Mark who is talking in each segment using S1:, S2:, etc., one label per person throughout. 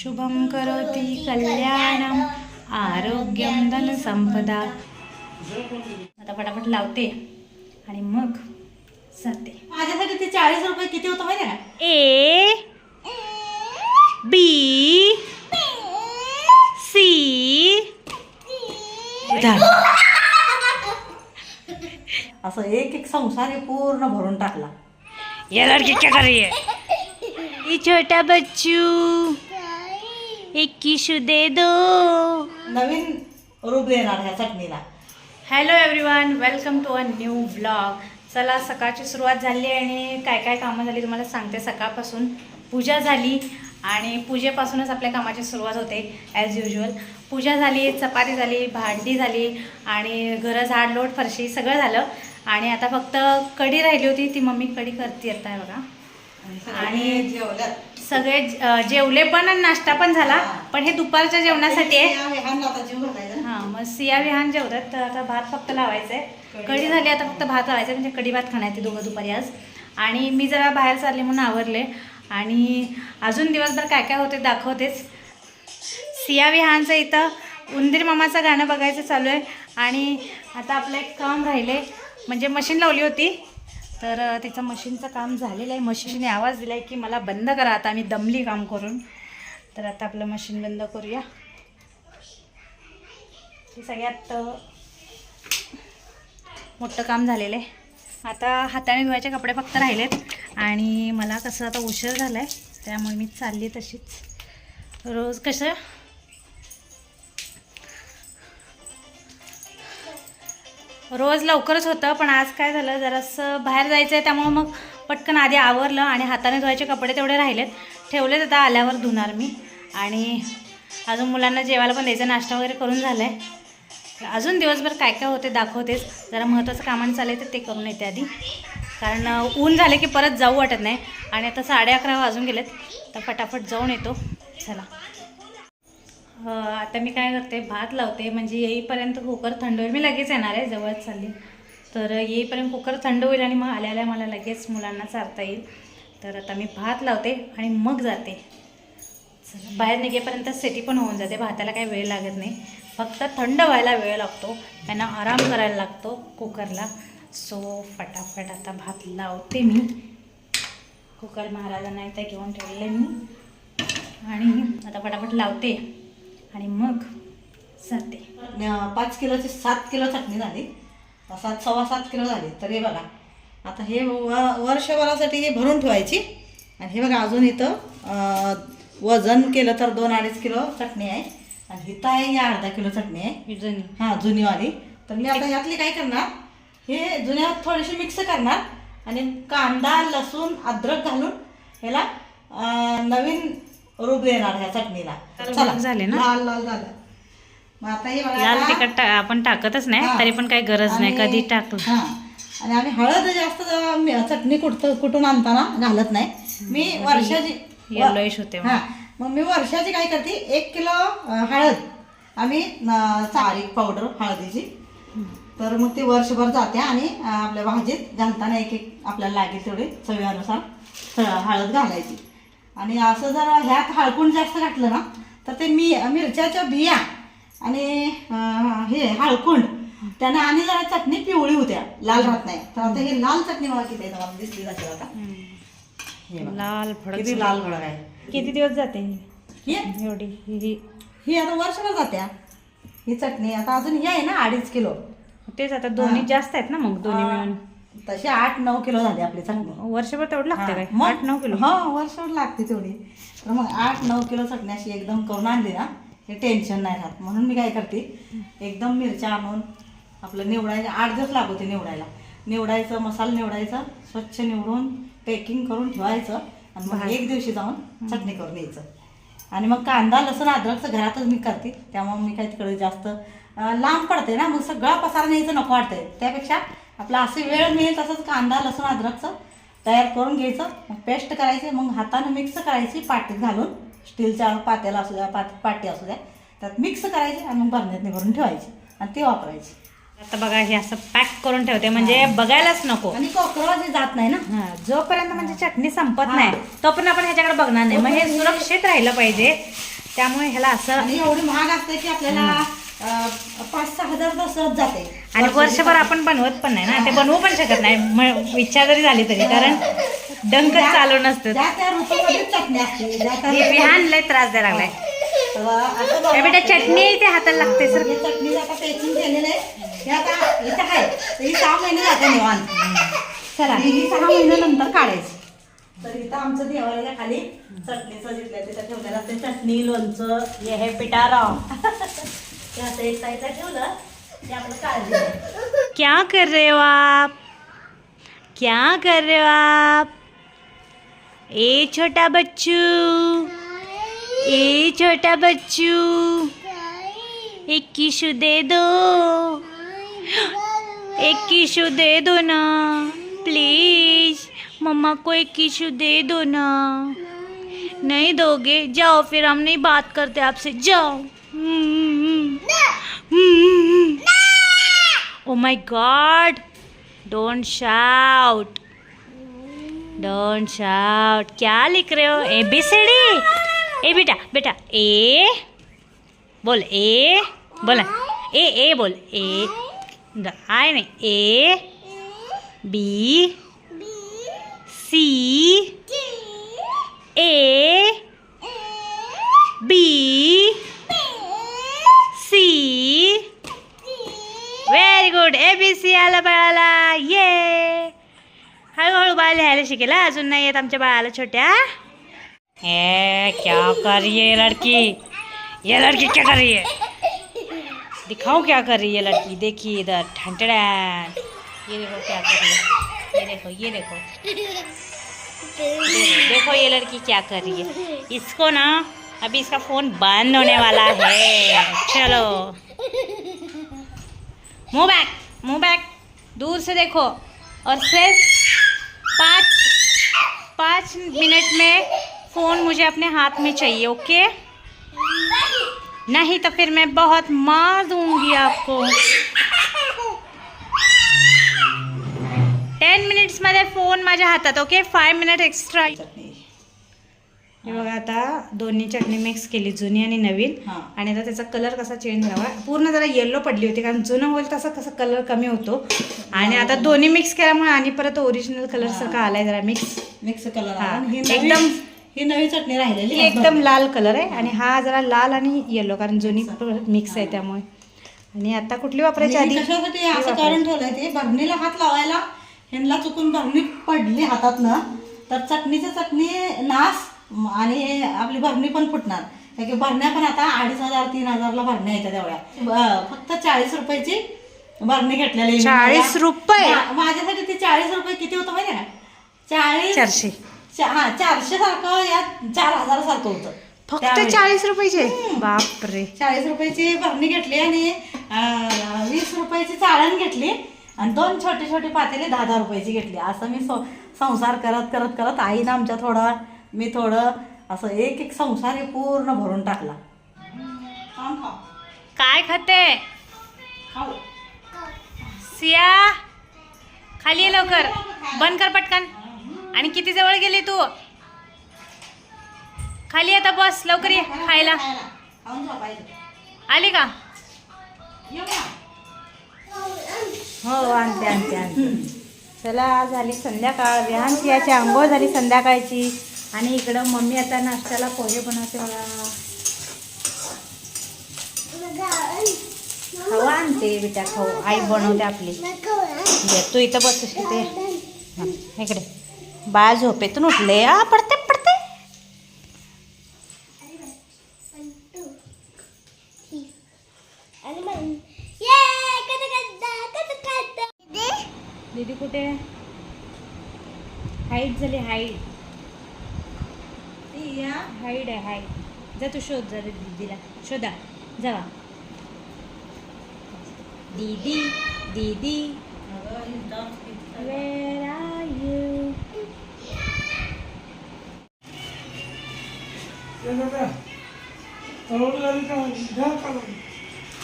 S1: शुभम करोति कल्याणम आरोग्यम धन संपदा। आता फटाफट लावते आणि मग जाते
S2: माझ्यासाठी ते चाळीस रुपये किती होतं माहिती का?
S1: ए बी सी
S2: असं एक एक संसार पूर्ण भरून टाकला.
S1: ये लड़की क्या कर रही है ये छोटा बच्चू. एक किशू दे दो.
S2: नवीन रूप देणार ह्या चटणीला.
S1: Hello everyone welcome to a new blog चला सकाळची सुरुवात झाली आणि काय काय कामं झाली तुम्हाला सांगते. सकाळपासून पूजा झाली आणि पूजेपासूनच आपल्या कामाची सुरुवात होते ॲज युजल पूजा झाली चपाती झाली भांडी झाली आणि घरं झाडलोट फरशी सगळं झालं. आणि आता फक्त कढी राहिली होती ती मम्मी कढी करते आता बघा. आणि
S2: जेवल्यात
S1: सगळे जेवले पण आणि नाश्ता पण झाला. पण हे दुपारच्या जेवणासाठी आहे. हा मग सिया विहान जेवतात तर आता भात फक्त लावायचा आहे कढी झाली आता फक्त भात लावायचा म्हणजे कढी भात खाणार ते दोघं दुपारी आज. आणि मी जरा बाहेर चालले म्हणून आवरले. आणि अजून दिवसभर काय काय होते दाखवतेच. सिया विहानचं इथं उंदीर मामाचं गाणं बघायचं चालू आहे. आणि आता आपलं एक काम राहिले. म्हणजे मशीन लावली होती. तर तिचं मशीनचं काम झालेलं आहे. मशीनने आवाज दिला आहे की मला बंद करा आता मी दमली काम करून. तर आता आपलं मशीन बंद करूया. हे सगळ्यात मोठं काम झालेलं आहे. आता हाताने धुवायचे कपडे फक्त राहिलेत. आणि मला कसं आता उशीर झाला आहे त्यामुळे मी चालली तशीच. रोज कसं रोज लवकरच होतं पण आज काय झालं जरासं बाहेर जायचं आहे त्यामुळं मग पटकन आधी आवरलं आणि हाताने धुवायचे कपडे तेवढे राहिलेत. ठेवलेत आता आल्यावर धुणार मी. आणि अजून मुलांना जेवायला पण द्यायचं नाश्ता वगैरे करून झालं आहे अजून दिवसभर काय काय होते दाखवतेच. जरा महत्त्वाचं कामाने चालेल तर ते करून येते आधी. कारण ऊन झाले की परत जाऊ वाटत नाही. आणि आता साडे अकरा वाजून गेलेत तर फटाफट जाऊन येतो. चला. हो, आता मी काय करते भात लावते. म्हणजे येईपर्यंत कुकर थंड होईल. मी लगेच येणार आहे जवळच चालली. तर येईपर्यंत कुकर थंड होईल आणि मग आल्याला मला लगेच मुलांना चारता येईल. तर आता मी भात लावते आणि मग जाते. बाहेर निघेपर्यंत सेटी पण होऊन जाते. भाताला काही वेळ लागत नाही. फक्त थंड व्हायला वेळ लागतो. त्यांना आराम करायला लागतो कुकरला सो फटाफट आता भात लावते मी. कुकर महाराजांना इथं घेऊन ठेवले मी. आणि आता फटाफट लावते. आणि मग जाते
S2: पाच किलोची सात किलो चटणी झाली. सात सव्वा सात किलो झाली. तर हे बघा. आता हे व- वर्षभरासाठी हे भरून ठेवायची. आणि हे बघा अजून इथं वजन केलं तर दोन अडीच किलो चटणी आहे. आणि इथं आहे या अर्धा किलो चटणी आहे.
S1: ही जुनी.
S2: हां जुनीवाली. तर मी आता यातली काय करणार? हे जुन्यात थोडीशी मिक्स करणार. आणि कांदा लसूण अद्रक घालून ह्याला नवीन रूप देणार ह्या चटणीला.
S1: झाले ना?
S2: लाल लाल झालं. मग आता हे बघा
S1: लाल
S2: आता-
S1: तिखट टा- आपण टाकतच नाही. तरी पण काही गरज नाही
S2: आणि-
S1: कधी टाकलं.
S2: हां. आणि आम्ही हळद जास्त मी- चटणी कुठ कुठून आणताना घालत नाही. मी वर्षाची
S1: येल्लोइश होते मग.
S2: हां. मग. मी वर्षाची काय करते एक किलो अं, हळद. आम्ही न- चारीक पावडर हळदीची. तर मग ती वर्षभर जाते आणि अं, आपल्या भाजीत घालताना एक एक आपल्याला लागेल तेवढे चवीनुसार स- हळद घालायची. आणि असं जर ह्यात हळकुंड जास्त घातलं ना तर ते मी मिरच्याच्या बिया आणि हे हळकुंड त्यानं आणि जरा चटणी पिवळी होत्या लाल राहत नाही. तर आता हे लाल चटणी मला किती आहे? दिसली जाते आता.
S1: लाल फडक
S2: किती लाल भडक आहे.
S1: किती दिवस जाते ही?
S2: ही?
S1: एवढी ही
S2: ही. आता वर्षभर जात्या ही. चटणी. आता अजून ही आहे ना अडीच किलो.
S1: तेच आता दोन्ही जास्त आहेत ना मग दोन्ही मिळून.
S2: तशी आठ नऊ किलो झाली आपली चटणी
S1: वर्षभर तेवढं लागतं काय?
S2: मग-
S1: आठ नऊ किलो.
S2: हा वर्षभर लागते तेवढी. तर मग आठ नऊ किलो चटणी अशी एकदम करून आणली ना हे टेन्शन नाही राहत. म्हणून मी काय करते एकदम मिरच्या आणून आपलं निवडायचं आठ दिवस लागवते निवडायला. निवडायचं मसाला निवडायचा स्वच्छ निवडून पॅकिंग करून ठेवायचं आणि मग एक दिवशी जाऊन चटणी करून यायचं आणि मग कांदा लसूण अद्रकचं घरातच मी करते. त्यामुळे मी काही तिकडे जास्त लांब पडते ना मग सगळा पसारा न्यायचं नको वाटतंय. त्यापेक्षा आपला असे वेळ मिळेल तसंच कांदा लसूण अद्रकचं तयार करून घ्यायचं. मग पेस्ट करायची मग हातानं मिक्स करायची पाटीत घालून. स्टीलच्या पात्याला असू द्या पात पाटी असू द्या. त्यात मिक्स करायची आणि मग बरण्यातनी भरून ठेवायची आणि ती वापरायची.
S1: आता बघा हे असं पॅक करून ठेवते. म्हणजे बघायलाच नको.
S2: आणि कोकराची जात नाही ना?
S1: हा जोपर्यंत म्हणजे चटणी संपत नाही तोपर्यंत आपण ह्याच्याकडे बघणार नाही. मग हे सुरक्षित राहिलं पाहिजे. त्यामुळे ह्याला असं
S2: आणि एवढी महाग असते की आपल्याला पाच सहा हजार सहज जाते.
S1: आणि वर्षभर आपण बनवत पण नाही ना ते बनवू पण शकत नाही. इच्छा जरी झाली तरी कारण डंकच चालू नसतं लय त्रास द्यायला लागलाय. बेटा चटणी ते हाताला लागते सर.
S2: चटणी आता पेचिंग केलेलं आहे. आता इथं आहे. तर ही सहा महिने जाते निवांत.
S1: चला.
S2: ही सहा महिन्यानंतर काढायची. तर इथं आमचं देवाच्या खाली चटणीचं जिथल्या तिथं ठेवलेलं असते. चटणी लोणचं
S1: है पिटाराव क्या कर रहे हो आप? क्या कर रहे हो आप? ए छोटा बच्चू। ए छोटा बच्चू। एक किशु दे दो। एक किशु दे दो ना। प्लीज़, मम्मा को एक किशु दे दो ना। नहीं दोगे? जाओ फिर, हम नहीं बात करते आपसे। जाओ। ओ my god don't shout don't shout क्या लिख रहे हो? ए बी सी डी ए बेटा बेटा ए बोल ए बोला ए ए बोल ए द- आय नाही. A B C A B good A B C आला बाळाला ये हळूहळू बाळ लिहायला शिकेल? अजून नाही येत आमच्या बाळाला छोट्या. ए क्या कर रही है लड़की? ये लड़की क्या कर रही है दिखाओ क्या कर रही है लड़की? देखिए इधर ठंडन ये देखो क्या कर रही है ये देखो ये देखो। देखो ये लड़की क्या कर रही है इसको ना, अभी इसका फ़ोन बंद होने वाला है। चलो। बैक मुँह बैक दूर से देखो. और सिर्फ़ पाँच पाँच मिनट में फ़ोन मुझे अपने हाथ में चाहिए ओके नहीं तो फिर मैं बहुत मार दूँगी आपको. टेन मिनिट्समध्ये फ़ोन माझ्या हातात ओके फाय मिनिट एक्स्ट्रा हे बघा आता दोन्ही चटणी मिक्स केली जुनी आणि नवीन. आणि आता त्याचा कलर कसा चेंज झाला पूर्ण जरा येल्लो पडली होती कारण जुनं होईल तसा कसा कलर कमी होतो. आणि आता दोन्ही मिक्स केल्यामुळे आणि परत ओरिजिनल कलर सारखा आलाय जरा मिक्स
S2: मिक्स कलर
S1: हा. एकदम-
S2: ही नवी चटणी राहिलेली
S1: एकदम लाल कलर आहे. आणि हा. जरा लाल आणि येलो कारण जुनी मिक्स आहे त्यामुळे. आणि आता कुठली वापरायची आधी?
S2: कशासाठी असं. कारण ठेवलंय ते? भरणीला हात लावायला. ह्यांना चुकून भरणी पडली हातातनं तर चटणीची चटणी नास. आणि आपली भरणी पण फुटणार. की भरण्या पण आता अडीच हजार तीन हजारला भरण्या येतात एवढ्या. फक्त चाळीस रुपयाची भरणी घेतलेली मी.
S1: 40
S2: माझ्या-
S1: रुपये?
S2: माझ्यासाठी ती चाळीस रुपये किती होतं माहिती का? चाळीस
S1: चारशे.
S2: हा चारशे सारखं या चार हजार सारखं होतं.
S1: फक्त. चाळीस रुपयाचे? बापरे.
S2: चाळीस रुपयाची भरणी घेतली आणि वीस रुपयाची चाळण घेतली आणि दोन छोटे छोटे पातेले दहा दहा रुपयाची घेतली. असं मी संसार करत करत करत आईनं आमच्या थोडं मी थोडं असं एक एक संसार हे पूर्ण भरून टाकला.
S1: काय खाते?
S2: खाऊ.
S1: सिया खाली ये लवकर. बंद कर पटकन. आणि किती जवळ गेली तू? खाली आता बस लवकर ये खायला. आली का?
S2: येऊ ना.
S1: हो आणते आणते आणते. चला झाली संध्याकाळ. विहान सियाची आंघोळ झाली संध्याकाळची. आणि इकडं मम्मी आता नाश्त्याला पोहे बनवते मला खाऊ आणते बेटा खाऊ. आई बनवते आपली. तू इथं बसू शकते इकडे. बाळ झोपेतून उठले पडते पडते दीदी कुठे हाईट झाली हाईट
S2: ती या.
S1: हाईट आहे हाईट जा तू शोध जरा दीदीला शोधा जावा दीदी दीदी. Where are you?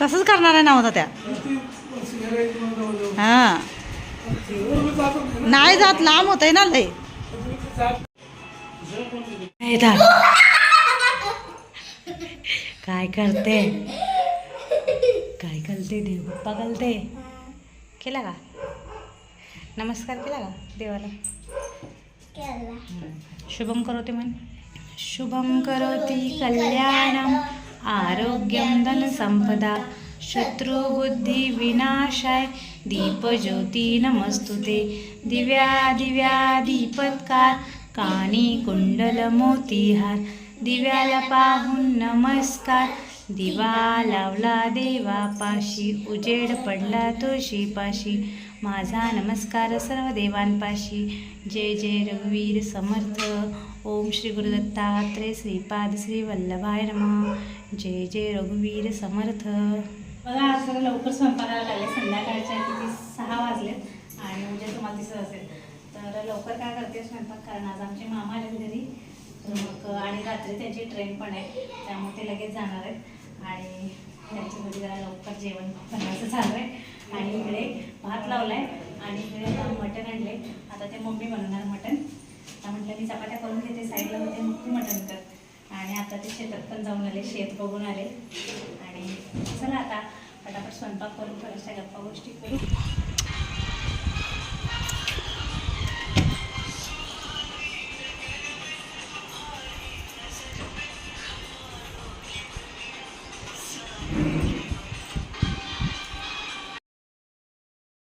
S2: तसंच करणार आहे नव्हता त्या हा नाही जात लांब होत आहे ना लय
S1: काय करते? काय करते देव? पप्पा करते? केला का? नमस्कार केला का देवाला? शुभम करोति म्हण. शुभम करोति कल्याणम आरोग्यम धनसंपदा शत्रुबुद्धी विनाशाय दीपज्योती नमस्तुते. दिव्या दिव्या दीपत्कार कानी कुंडल मोतीहार दिव्याला पाहून नमस्कार. दिवा लावला देवापाशी उजेड पडला तुळशीपाशी माझा नमस्कार सर्व देवांपाशी. जय जय रघुवीर समर्थ. ओम श्री गुरुदत्तात्रेय श्रीपाद श्री वल्लभाय नम. जय जय रघुवीर समर्थ. बघा आज जरा लवकर स्वयंपाकाला लागले. संध्याकाळच्या किती सहा वाजलेत. आणि म्हणजे तुम्हाला दिसत असेल. तर लवकर काय करते स्वयंपाक कारण आज आमचे मामा आले घरी. तर मग आणि रात्री त्यांची ट्रेन पण आहे त्यामुळे ते लगेच जाणार आहेत. आणि त्यांच्या घरी जरा लवकर जेवण बनवायचं चालू आहे. आणि इकडे भात लावलाय आणि इकडे मटण आणले आता ते मम्मी बनवणार मटण. आता म्हटलं मी चपात्या करून घेते साईडला होते मग तू मटण कर आणि आता ते शेतात पण जाऊन आले शेत बघून आले. आणि चला आता फटाफट स्वयंपाक करून थोड्याशा गप्पा गोष्टी करू.